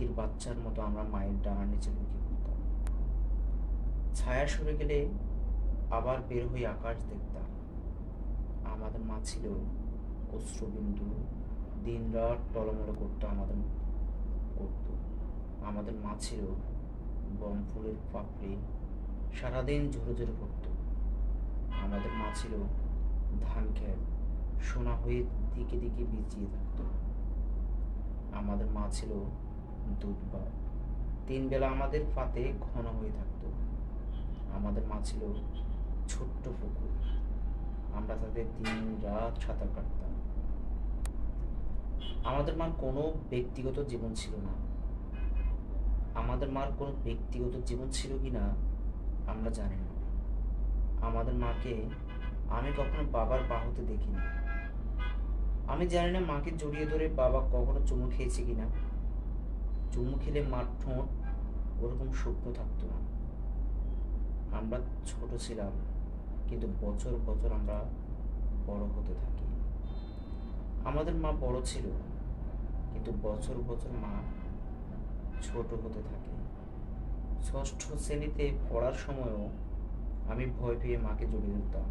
পাখির বাচ্চার মতো আমরা মায়ের ডানার নিচে লুকিয়ে পড়তাম ছায়া সরে গেলে আবার বের হয়ে আকাশ দেখতাম। আমাদের মা ছিল অশ্রুবিন্দু দিন রাত টলমলো করতো আমাদের করতো। আমাদের মা ছিল বম ফুলের পাপড়ি, সারাদিন ঝরে ঝরে পড়তো আমাদের মা ছিল ধান খেত, সোনা হয়ে দিকে দিকে বিছিয়ে থাকতো। আমাদের মা ছিল দুধ বা তিন বেলা আমাদের পাতে ঘন হয়ে থাকতো। আমাদের মা ছিল ছোট্ট পুকুর। আমরা তাদের দিন রাত সাঁতার কাটতাম। আমাদের মার কোনো ব্যক্তিগত জীবন ছিল না। আমাদের মার কোনো ব্যক্তিগত জীবন ছিল কি না, আমরা জানি না। আমাদের মাকে আমি কখনো বাবার বাহুতে দেখিনি। আমি জানি না মাকে জড়িয়ে ধরে বাবা কখনো চুমু খেয়েছে কিনা চুমু খেলে মার ঠোঁট, ওরকম শুকনো থাকতো না। আমরা ছোট ছিলাম, কিন্তু বছর বছর আমরা বড় হতে থাকি। আমাদের মা বড় ছিল, কিন্তু বছর বছর মা ছোট হতে থাকে। ষষ্ঠ শ্রেণীতে পড়ার সময়ও আমি ভয় পেয়ে মাকে জড়িয়ে ধরতাম।